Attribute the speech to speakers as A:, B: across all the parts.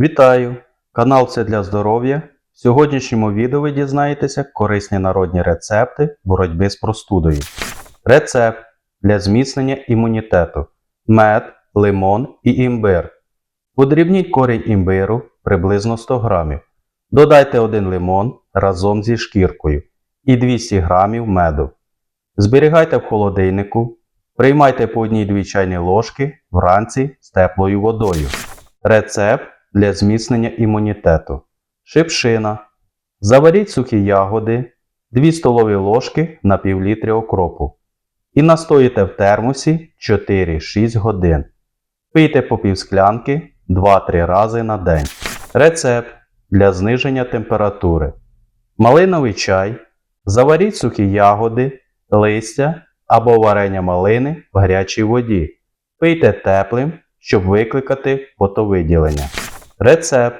A: Вітаю! Канал Це для здоров'я. В сьогоднішньому відео ви дізнаєтеся корисні народні рецепти боротьби з простудою. Рецепт для зміцнення імунітету. Мед, лимон і імбир. Подрібніть корінь імбиру приблизно 100 грамів. Додайте один лимон разом зі шкіркою і 200 грамів меду. Зберігайте в холодильнику. Приймайте по 1-2 чайні ложки вранці з теплою водою. Рецепт для зміцнення імунітету. Шипшина. Заваріть сухі ягоди, 2 столові ложки на пів літри окропу. І настоїте в термосі 4-6 годин. Пийте по пів склянки 2-3 рази на день. Рецепт для зниження температури. Малиновий чай. Заваріть сухі ягоди, листя або варення малини в гарячій воді. Пийте теплим, щоб викликати потовиділення. Рецепт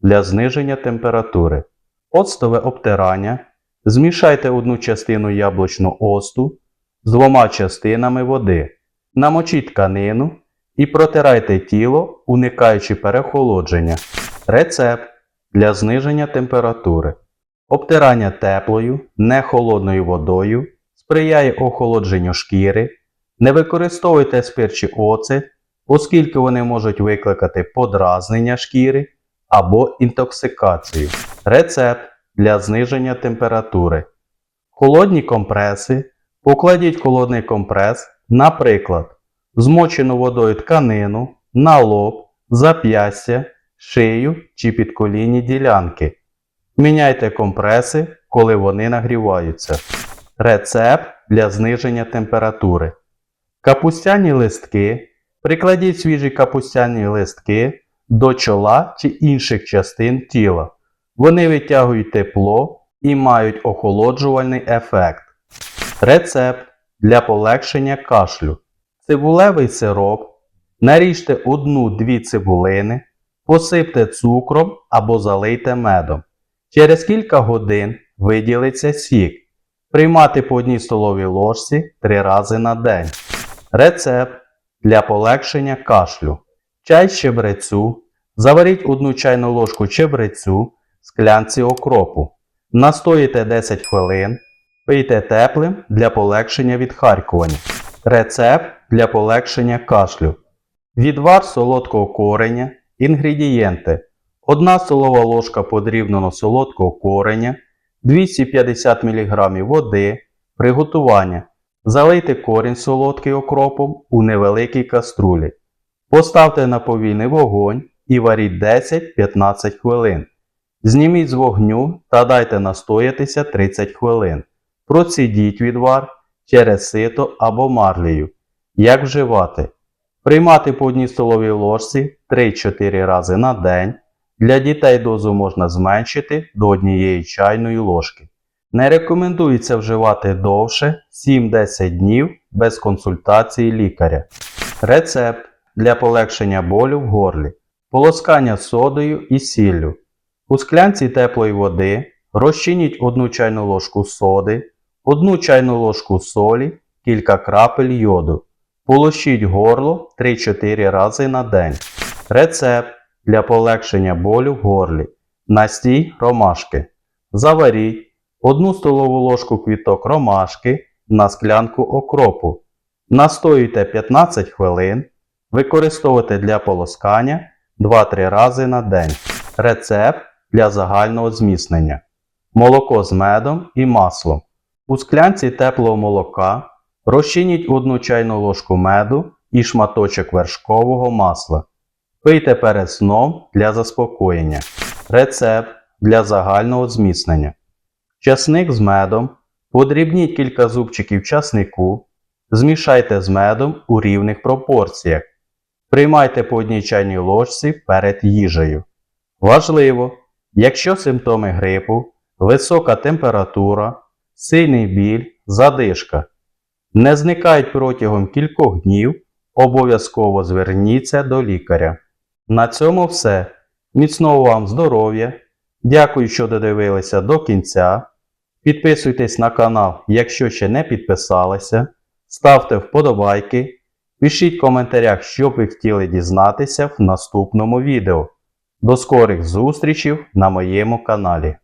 A: для зниження температури. Оцтове обтирання. Змішайте одну частину яблучного осту з двома частинами води. Намочіть тканину і протирайте тіло, уникаючи перехолодження. Рецепт для зниження температури. Обтирання теплою, не холодною водою сприяє охолодженню шкіри. Не використовуйте спирт чи оцет, оскільки вони можуть викликати подразнення шкіри або інтоксикацію. Рецепт для зниження температури. Холодні компреси. Покладіть холодний компрес, наприклад, змочену водою тканину, на лоб, зап'ястя, шию чи підколінні ділянки. Міняйте компреси, коли вони нагріваються. Рецепт для зниження температури. Капустяні листки. Прикладіть свіжі капустяні листки до чола чи інших частин тіла. Вони витягують тепло і мають охолоджувальний ефект. Рецепт для полегшення кашлю. Цибулевий сироп. Наріжте 1-2 цибулини, посипте цукром або залийте медом. Через кілька годин виділиться сік. Приймати по одній столовій ложці 3 рази на день. Рецепт для полегшення кашлю. Чай з чебрецю. Заваріть одну чайну ложку чебрецю склянці окропу. Настоїте 10 хвилин. Пийте теплим для полегшення відхаркування. Рецепт для полегшення кашлю. Відвар солодкого кореня. Інгредієнти. 1 столова ложка подрібненого солодкого кореня, 250 мг води. Приготування. Залийте корінь солодкий окропом у невеликій каструлі. Поставте на повільний вогонь і варіть 10-15 хвилин. Зніміть з вогню та дайте настоятися 30 хвилин. Процідіть відвар через сито або марлею. Як вживати? Приймати по одній столовій ложці 3-4 рази на день. Для дітей дозу можна зменшити до однієї чайної ложки. Не рекомендується вживати довше 7-10 днів без консультації лікаря. Рецепт для полегшення болю в горлі. Полоскання содою і сіллю. У склянці теплої води розчиніть 1 чайну ложку соди, 1 чайну ложку солі, кілька крапель йоду. Полощіть горло 3-4 рази на день. Рецепт для полегшення болю в горлі. Настій ромашки. Заваріть 1 столову ложку квіток ромашки на склянку окропу. Настоюйте 15 хвилин. Використовуйте для полоскання 2-3 рази на день. Рецепт для загального зміцнення. Молоко з медом і маслом. У склянці теплого молока розчиніть 1 чайну ложку меду і шматочок вершкового масла. Пийте перед сном для заспокоєння. Рецепт для загального зміцнення. Часник з медом. Подрібніть кілька зубчиків часнику. Змішайте з медом у рівних пропорціях. Приймайте по одній чайній ложці перед їжею. Важливо, якщо симптоми грипу, висока температура, сильний біль, задишка не зникають протягом кількох днів, обов'язково зверніться до лікаря. На цьому все. Міцного вам здоров'я! Дякую, що додивилися до кінця. Підписуйтесь на канал, якщо ще не підписалися. Ставте вподобайки. Пишіть в коментарях, що б ви хотіли дізнатися в наступному відео. До скорих зустрічей на моєму каналі.